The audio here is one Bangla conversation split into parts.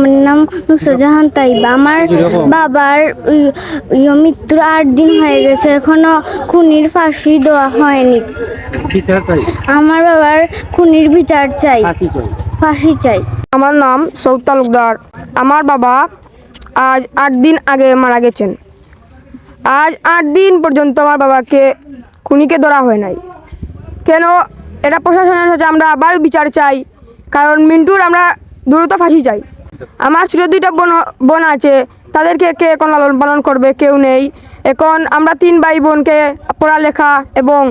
আমার নাম নুসরাজাহান তাইবা আমার বাবার ইয়ে মৃত্যুর আট দিন হয়ে গেছে এখনও খুনির ফাঁসি দেওয়া হয়নি। আমার বাবার খুনির বিচার চাই ফাঁসি চাই। আমার নাম সৌদ তালুকদার। আমার বাবা আজ আট দিন আগে মারা গেছেন। আজ আট দিন পর্যন্ত আমার বাবাকে খুনিকে ধরা হয় নাই। কেন? এটা প্রশাসনের সাথে আমরা আবার বিচার চাই। কারণ মিন্টুর আমরা দ্রুত ফাঁসি চাই। আমার ছোটো দুইটা বোন বোন আছে। তাদেরকে কে এখন লালন পালন করবে? কেউ নেই। এখন আমরা তিন ভাই বোনকে পড়ালেখা এবং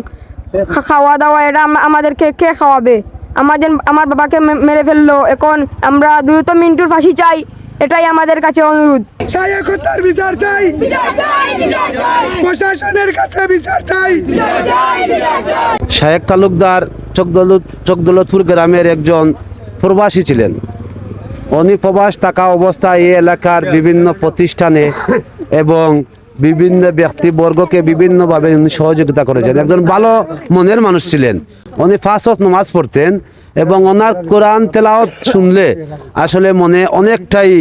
খাওয়া দাওয়া এটা আমাদেরকে কে খাওয়াবে? আমাদের আমার বাবাকে মেরে ফেলল। এখন আমরা দ্রুত মিন্টুর ফাঁসি চাই। এটাই আমাদের কাছে অনুরোধ। সায়কতার বিচার চাই। প্রশাসনের কাছে বিচার চাই। শায়েক তালুকদার চকদলত চকদৌলতপুর গ্রামের একজন প্রবাসী ছিলেন। উনি প্রবাস থাকা অবস্থায় এই এলাকার বিভিন্ন প্রতিষ্ঠানে এবং বিভিন্ন ব্যক্তিবর্গকে বিভিন্নভাবে সহযোগিতা করেছেন। একজন ভালো মনের মানুষ ছিলেন। উনি ফাঁস নমাজ পড়তেন এবং ওনার কোরআন তেলাওত শুনলে আসলে মনে অনেকটাই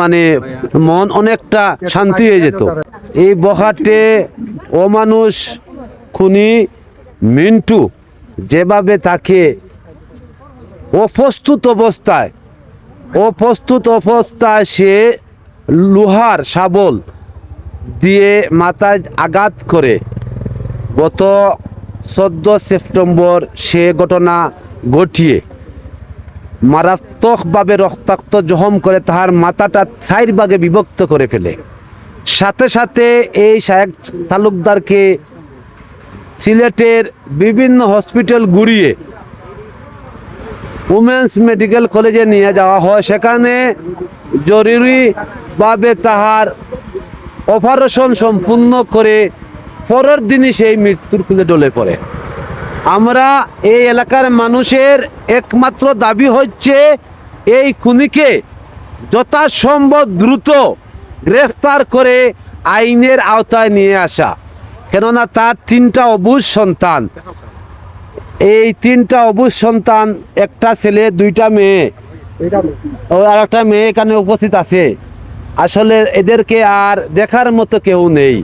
মানে মন অনেকটা শান্তি হয়ে যেত। এই বখাটে অমানুষ খুনি মিন্টু যেভাবে তাকে অপ্রস্তুত অবস্থায় অপ্রস্তুত অবস্থায় সে লোহার শাবল দিয়ে মাথায় আঘাত করে। গত চোদ্দ সেপ্টেম্বর সে ঘটনা ঘটিয়ে মারাত্মকভাবে রক্তাক্ত জখম করে তাহার মাথাটা চার ভাগে বিভক্ত করে ফেলে। সাথে সাথে এই শায়েক তালুকদারকে সিলেটের বিভিন্ন হসপিটাল ঘুরিয়ে উমেন্স মেডিকেল কলেজে নিয়ে যাওয়া হয়। সেখানে জরুরিভাবে তাহার অপারেশন সম্পূর্ণ করে পরের দিনই সেই মৃত্যুর কুলে ডলে পড়ে। আমরা এই এলাকার মানুষের একমাত্র দাবি হচ্ছে, এই খুনিকে যথাসম্ভব দ্রুত গ্রেফতার করে আইনের আওতায় নিয়ে আসা। কেননা তার তিনটা অবুজ সন্তান। এই তিনটা অবুজ সন্তান একটা ছেলে দুইটা মেয়ে। ও আর একটা মেয়ে এখানে উপস্থিত আছে। আসলে এদেরকে আর দেখার মতো কেউ নেই।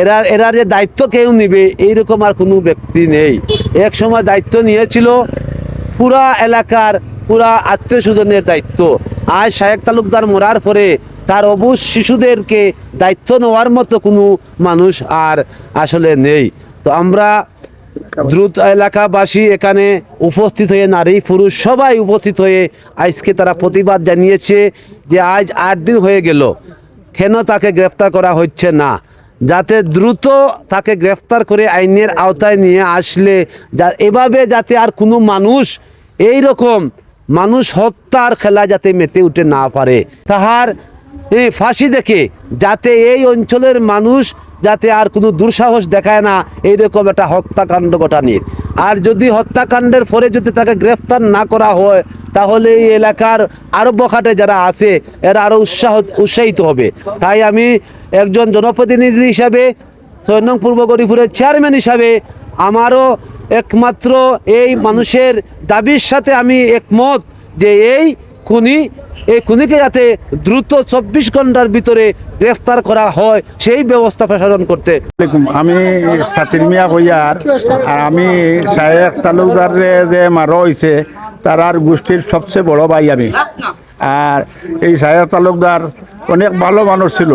এরা এরা যে দায়িত্ব কেউ নিবে এইরকম আর কোনো ব্যক্তি নেই। এক সময় দায়িত্ব নিয়েছিল পুরা এলাকার পুরা আত্মীয় স্বজনের দায়িত্ব। আজ শায়েক তালুকদার মরার পরে তার অবুজ শিশুদেরকে দায়িত্ব নেওয়ার মতো কোনো মানুষ আর আসলে নেই। তো আমরা দ্রুত এলাকাবাসী এখানে উপস্থিত হয়ে, নারী, পুরুষ সবাই উপস্থিত হয়ে আজকে তারা প্রতিবাদ জানিয়েছে যে আজ আট দিন হয়ে গেল। কেন তাকে গ্রেফতার করা হচ্ছে না? যাতে দ্রুত তাকে গ্রেফতার করে আইনের আওতায় নিয়ে আসলে, যা এভাবে যাতে আর কোনো মানুষ এই রকম মানুষ হত্যার খেলা যাতে মেতে উঠে না পারে। তাহার ফাঁসি দেখে যাতে এই অঞ্চলের মানুষ যাতে আর কোনো দুঃসাহস দেখায় না এইরকম একটা হত্যাকাণ্ড ঘটানির আর যদি হত্যাকাণ্ডের পরে যদি তাকে গ্রেফতার না করা হয়, তাহলে এই এলাকার আরও বখাটে যারা আছে, এরা আরও উৎসাহ উৎসাহিত হবে। তাই আমি একজন জনপ্রতিনিধি হিসাবে, সৈন্য পূর্ব গরিপুরের চেয়ারম্যান হিসাবে, আমারও একমাত্র এই মানুষের দাবির সাথে আমি একমত যে এই খুনি এই খুনিকে যাতে দ্রুত চব্বিশ ঘণ্টার ভিতরে গ্রেফতার করা হয়, সেই ব্যবস্থা প্রসারণ করতে। আমি সাতির মিয়া কইয়ার আর আমি শায়েক তালুকদার যে মারো হয়েছে তার আর গোষ্ঠীর সবচেয়ে বড় ভাই আমি। আর এই শায়েক তালুকদার অনেক ভালো মানুষ ছিল।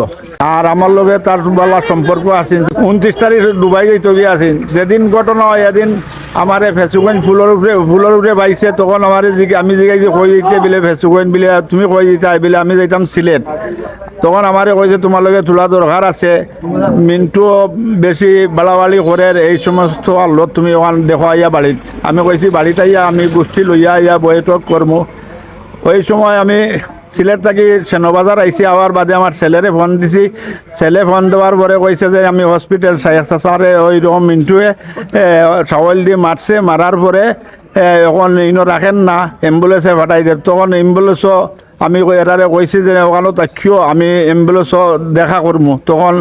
আর আমার লগে তার ভালো সম্পর্ক আছে। উনত্রিশ তারিখ ডুবাই গিয়ে আছেন। যেদিন ঘটনা হয়, এদিন আমার ফেসুগঞ্জ ফুলের উপরে ফুলের উপরে বাইছে, তখন আমার আমি যে কই দিতে বিলে ফেসুগঞ্জ বিলে, তুমি কই দিতে বিলে আমি যাইতাম সিলেট তখন আমারে কইছে তোমার লগে তোলা দরকার আছে মিন্টু বেশি বাড়াবাড়ি করে এই সমস্ত আল্লত তুমি ওখান দেখো আইয়া বাড়িত আমি কইছি বাড়িত আইয়া, আমি গোষ্ঠী লইয়া আইয়া বৈঠক করমু ওই সময় আমি সিলেট থাকি সেনবাজার আইসি আওয়ার বাদে আমার ছেলেরে ফোন দিছি। ছেলে ফোন দেওয়ার পরে কইছে যে আমি হসপিটাল সারে ওই রকম মিন্টুয়ে সাওয়াল দিয়ে মারছে। মারার পরে এখন ইনো রাখেন না অ্যাম্বুলেন্সে ফাটাই দেয় তখন অ্যাম্বুলেন্সও আমি এরারে কইছি যে ওখানে তাকিও আমি অ্যাম্বুলেন্সও দেখা করব তখন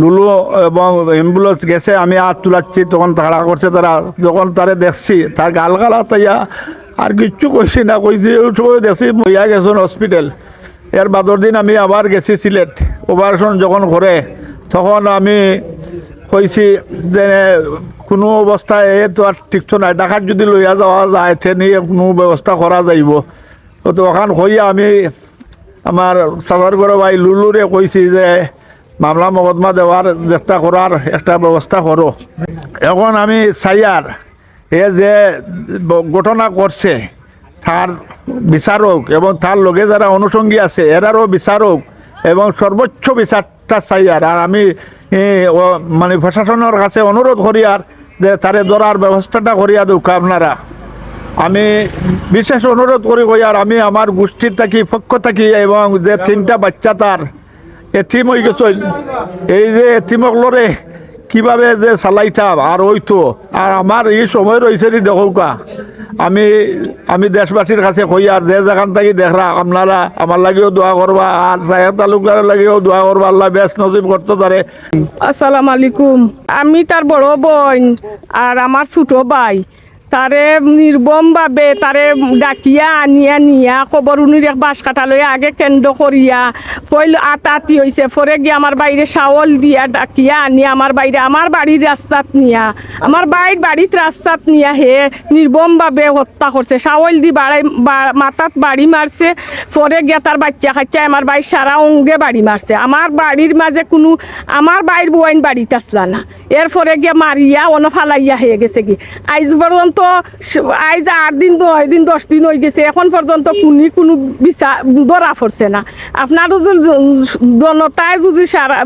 লুলু এবং অ্যাম্বুলেন্স গেছে, আমি হাত তুলাচ্ছি। তখন তাড়া করছে তারা। যখন তারে দেখছি, তার গাল গালা তাইয়া আর কিচ্ছু কইছি না কইছি ওই সময় দেখছি মইয়া গেছেন হসপিটাল। এর বাদর দিন আমি আবার গেছি সিলেট অপারেশন যখন করে তখন আমি কইছি যে, কোনো অবস্থায় এ তো আর ঠিকতো নাই। ডাকাত যদি লইয়া যাওয়া যায় তে কোনো ব্যবস্থা করা যাইব। তো ওখান হইয়া আমি আমার সাদার গড় ভাই লুলুরে কইছি যে, মামলা মকদ্দমা দেওয়ার চেষ্টা করার একটা ব্যবস্থা করো এখন আমি চাইয়ার এ যে ঘটনা করছে তার বিচারক এবং তার লগে যারা অনুষঙ্গী আছে, এরারও বিচারক এবং সর্বোচ্চ বিচারটা চাই আর। আর আমি মানে প্রশাসনের কাছে অনুরোধ করি আর যে তারে ধরার ব্যবস্থাটা করিয়া দেউক আপনারা। আমি বিশেষ অনুরোধ করি কই আর আমি আমার গোষ্ঠীর থাকি, পক্ষ থাকি এবং যে তিনটা বাচ্চা তার এথিম হয়ে গেছে। এই যে এথিমকলরে কীভাবে যে চালাইতাম? আর ওইতো আর আমার এই সময় রয়েছে নি দেখৌকা। আমি আমি দেশবাসীর কাছে কই, আর দেশ এখান থাকি দেখরা আপনারা আমার লাগেও দোয়া করবা আর রায় তালুকদারের লাগেও দোয়া করবা আল্লাহ বেশ নজিব করতে পারে আসসালামু আলাইকুম। আমি তার বড় বোন, আর আমার ছোট ভাই। তারে নির্বম নির্বমভাবে তারে ডাকিয়া আনিয়া নিয়া কবর উনির এক বাঁশ কাটা লইয়া আগে কেন্দ্র করিয়া। পইল আতাতি হয়েছে পরে গিয়ে আমার বাইরে চাউল দিয়া ডাকিয়া আনিয়া আমার বাইরে আমার বাড়ির রাস্তাত নিয়া। আমার বাইর বাড়িত রাস্তাত নিয়া হে নির্বম নির্বমভাবে হত্যা করছে চাউল দি বাড়াই মাথাত বাড়ি মারছে পরে গিয়া তার বাচ্চা কাচ্চা আমার বাড়ির সারা অঙ্গে বাড়ি মারছে আমার বাড়ির মাঝে কোনো আমার বাইর বোয়াইন বাড়িতে আসলা না। এরপরে গিয়া মারিয়া অন ফালাইয়া হয়ে গেছে কি আইজ পর্যন্ত স- আইজ আট দিন নয় দিন, দশ দিন হয়ে গেছে এখন পর্যন্ত কোনি কোনো বিচার ধরা পড়ছে না। আপনারও জনতায় যদি সারা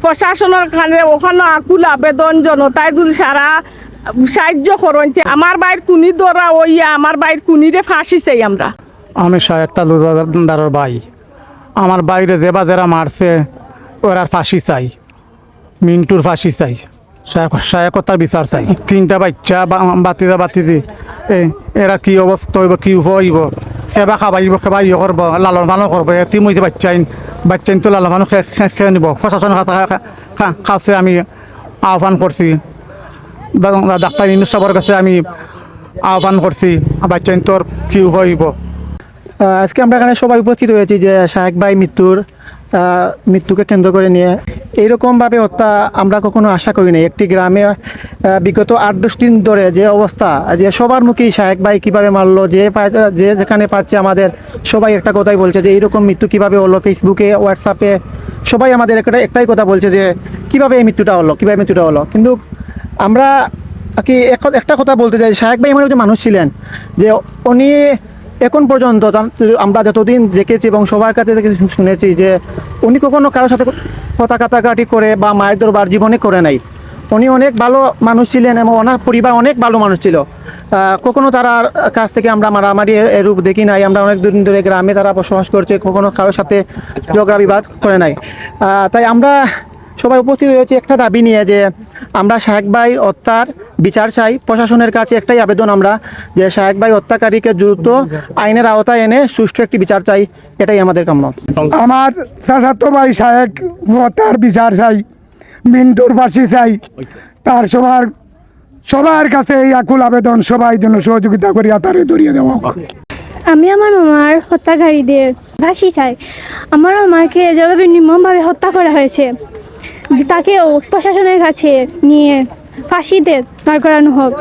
প্রশাসনের কানে ওখানে আকুল আবেদন জনতায় যদি সারা সাহায্য করেন আমার বাইর কুনি ধরা ওইয়া আমার বাইর কুনিরে ফাঁসি চাই আমরা। আমি শায়েক তালুদারের ভাই। আমার বাইরে যে বা যারা মারছে ওরা ফাঁসি চাই। মিন্টুর ফাঁসি চাই। শায়েকতার বিচার চাই। তিনটা বাচ্চা বা- বাতিদা বাতিদি এ, এরা কি অবস্থা হইব, কি হইব? সেবা খাবাইব সেবা ইয়ে করব, লালন পালন করব এটি মধ্যে বাচ্চাইন বাচ্চাইন তো লালন পালন খেয়ে নিব। প্রশাসনের কাছে- আমি আহ্বান করছি ডাক্তার ইনুস সাহেবের কাছে আমি আহ্বান করছি বাচ্চাইন তোর কি হইব। আজকে আমরা এখানে সবাই উপস্থিত হয়েছি যে শাহেক ভাই মৃত্যুর মৃত্যুকে কেন্দ্র করে নিয়ে এইরকমভাবে হত্যা আমরা কখনো আশা করি নাই। একটি গ্রামে বিগত আট দশ দিন ধরে যে অবস্থা, যে সবার মুখেই শাহেক ভাই কীভাবে মারলো, যে যে যেখানে পাচ্ছে আমাদের, সবাই একটা কথাই বলছে যে এইরকম মৃত্যু কীভাবে হলো ফেসবুকে হোয়াটসঅ্যাপে সবাই আমাদের একটা, একটাই কথা বলছে যে কীভাবে এই মৃত্যুটা হলো, কীভাবে মৃত্যুটা হলো। কিন্তু আমরা কি এক- একটা কথা বলতে চাই শাহেক ভাই এমন একজন মানুষ ছিলেন, যে উনি এখন পর্যন্ত আমরা যতদিন দেখেছি এবং সবার কাছে শুনেছি যে উনি কখনো কারোর সাথে কথা কাটাকাটি করে বা মায়ের দরবার জীবনে করে নাই। উনি অনেক ভালো মানুষ ছিলেন এবং ওনার পরিবার অনেক ভালো মানুষ ছিল। কখনো তার কাছ থেকে আমরা মারামারি এরূপ দেখি নাই, আমরা অনেক দিন ধরে গ্রামে তারা বসবাস করছে, কখনো কারোর সাথে ঝগড়া বিবাদ করে নাই। তাই আমরা সবাই উপস্থিত হয়েছে। একটা দাবি নিয়ে যে আমরা শাহেক ভাই হত্যার বিচার চাই। প্রশাসনের কাছে একটাই আবেদন আমরা যে শাহেক ভাই হত্যাকারীকে দ্রুত আইনের আওতায় এনে সুষ্ঠু একটি বিচার চাই। এটাই আমাদের কাম্য। আমার চাচাতো ভাই সাহেব তার বিচার চাই মিন্টুর ফাঁসি চাই। তার সবার সবার কাছে এই আকুল আবেদন সবাই যেন সহযোগিতা করিয়া তারে ধরিয়ে দেওয়া আমি আমার মামার হত্যাকারীদের ফাঁসি চাই। আমার মামাকে যেভাবে নির্মমভাবে হত্যা করা হয়েছে। যে তাকেও প্রশাসনের কাছে নিয়ে ফাঁসিতে দাঁড় করানো হোক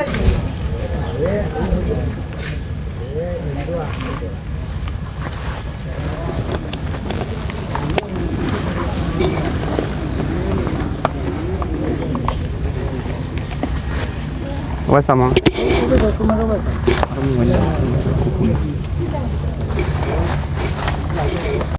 sama.